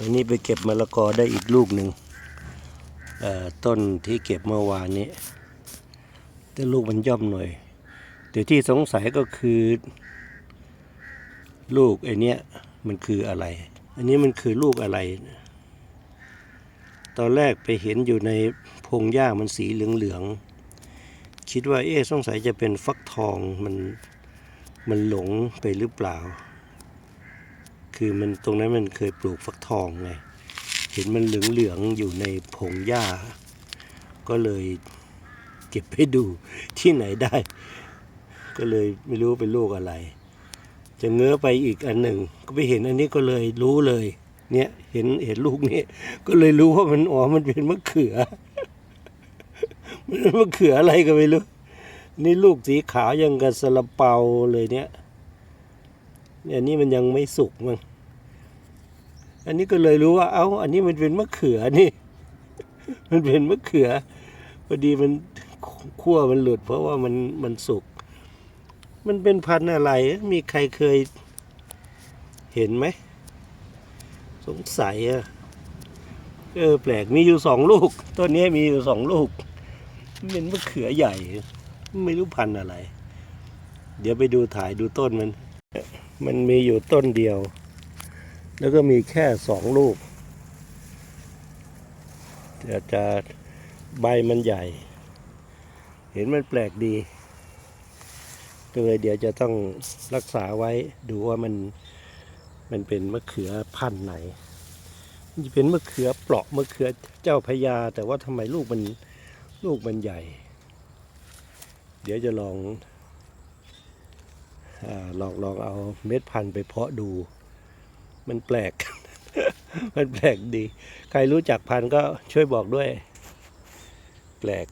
วันนี้ไปเก็บมะละกอได้อีกลูกหนึ่งต้นที่เก็บเมื่อวานนี้แต่ลูกมันย่อมหน่อยแต่ที่สงสัยก็คือ ลูกไอเนี้ยมันคืออะไร อันนี้มันคือลูกอะไร ตอนแรกไปเห็นอยู่ในพงหญ้ามันสีเหลืองๆคิดว่าเอ๊ะสงสัยจะเป็นฟักทองมันมันหลงไปหรือเปล่า คือมันตรงนั้นมันเคยปลูกฟักทองไง เห็นมันเหลืองๆอยู่ในพงหญ้า ก็เลยเก็บไปดูที่ไหนได้ ก็เลยไม่รู้เป็นลูกอะไร จะเงื้อไปอีกอันหนึ่ง ก็ไปเห็นอันนี้ก็เลยรู้เลย เนี่ยเห็นเห็นลูกนี้ก็เลยรู้ว่ามันอ๋อมันเป็นมะเขือ มันเป็นมะเขืออะไรก็ไม่รู้ นี่ลูกสีขาวยังกับซาลาเปาเลยเนี่ยเนี่ย อันนี้มันยังไม่สุกมั้งอันนี้ก็เลยรู้ว่า เอ้า อันนี้มันเป็นมะเขือนี่ มันเป็นมะเขือพอดีมันขั้วมันหลุด เพราะว่ามันมันสุก มันเป็นพันธุ์อะไร มีใครเคยเห็นไหม สงสัยอะเออแปลกมีอยู่สองลูกต้นนี้มีอยู่สองลูก เป็นมะเขือใหญ่ ไม่รู้พันธุ์อะไร เดี๋ยวไปดูถ่ายดูต้นมัน มันมีอยู่ต้นเดียว แล้วก็มีแค่สองลูกแต่จะใบมันใหญ่ เห็นมันแปลกดีก็เลยเดี๋ยวจะต้องรักษาไว้ดูว่ามันมันเป็นมะเขือพันธุ์ไหนมันจะเป็นมะเขือเปราะมะเขือเจ้าพญาแต่ว่าทำไมลูกมันลูกมันใหญ่ เดี๋ยวจะลอง ลองลองเอาเม็ดพันธุ์ไปเพาะดู มันแปลก มันแปลกดี ใครรู้จักพันธุ์ก็ช่วยบอกด้วย แปลก